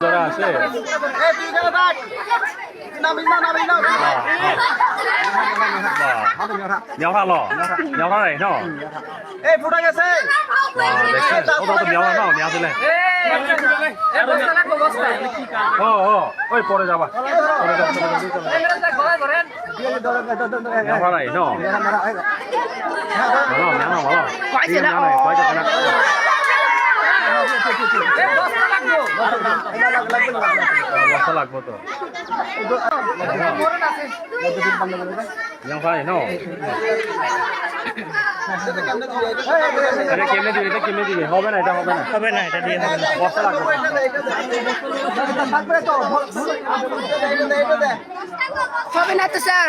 যারা আছে নেওয়া ল নেওয়া নাই ন এই ফুটা গেছে ওটা তো নেওয়া নাও নেওয়া দিলে ও ও ওই পরে যাবা পরে যাবা নাই ন নেওয়া নাই ন ভালো বস্তা লাগবো তো খাই নো আরে কেমনে দিবি এটা কেমনে দিবি হবে না এটা হবে না হবে না এটা দিয়ে হবে বস্তা লাগবে হবে না তো স্যার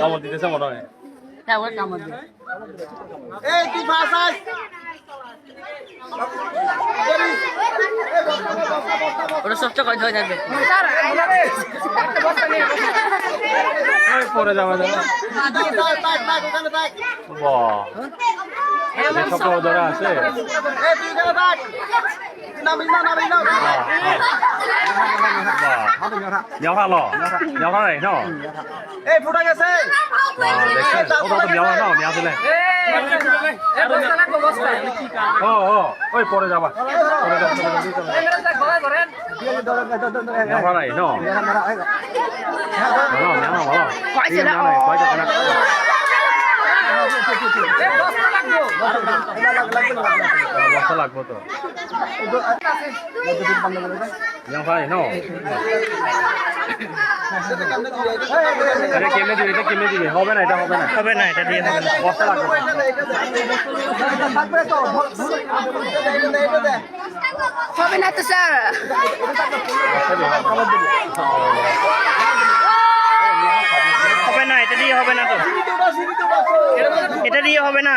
কামড় দিতেছে মনে হয়। এই তুই ফাঁস আস ওটা সবচেয়ে কয় যাবে। পরে যাওয়া যাবে ওখানে থাক বাহ। যে সব ধরে আছে। নামিস না নামিস না। মেওঠা ল মেওঠা নাই ন এই ফুটা গেছে। ওটা তো মেওঠা ন মেয়াছিলে ও ও ওই পরে যাবা পরে যাবা নাই ন লাগবো তো মেও খাই নো আরে কেমনে দিবি এটা কেমনে দিবি হবে না এটা হবে না হবে না এটা দিয়ে হবে না বস্তা লাগবে হবে না তো স্যার হবে না এটা দিয়ে হবে না তো এটা দিয়ে হবে না?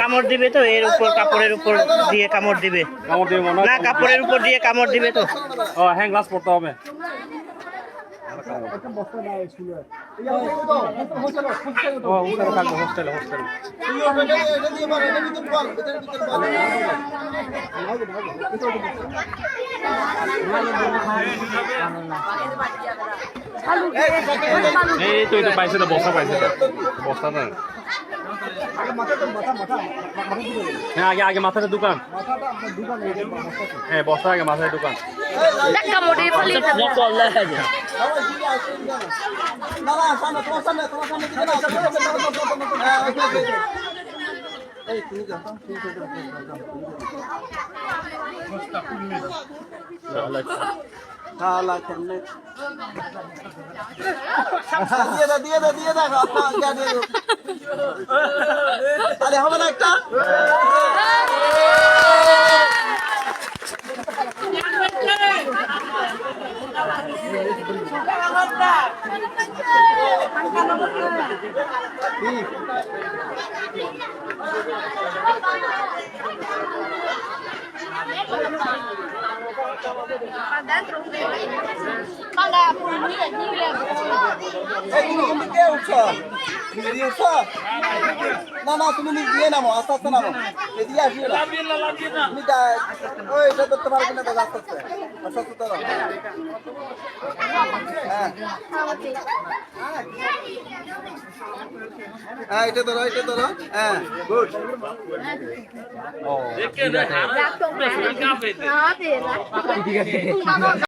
কামড় দিবে তো এর উপর কাপড়ের উপর দিয়ে কামড় দিবে। কামড় দিবি না কাপড়ের উপর দিয়ে কামড় দিবে তো। ও হ্যান্ড গ্লাস পড়তে হবে। এই তো এটা পাইছে বস্তা পাইছে বস্তা না হ্যাঁ আগে আগে মাথার দোকান হ্যাঁ বস্তা আগে মাথায় দোকান ফেলি দিয়ে দে দিয়ে দে দিয়ে দে আরে হবে না একটা। এই তুমি কে উঠছো তুমি দিয়ে না না তুমি নিচ দিয়ে নামো আস্তে আস্তে নামো এদিকে আসিও না তুমি ওই এটা ধরতে পারবে না দাদা আস্তে আস্তে আস্তে হ্যাঁ হ্যাঁ এটা ধরো এটা ধরো। হ্যাঁ গুড। Dạ, cùng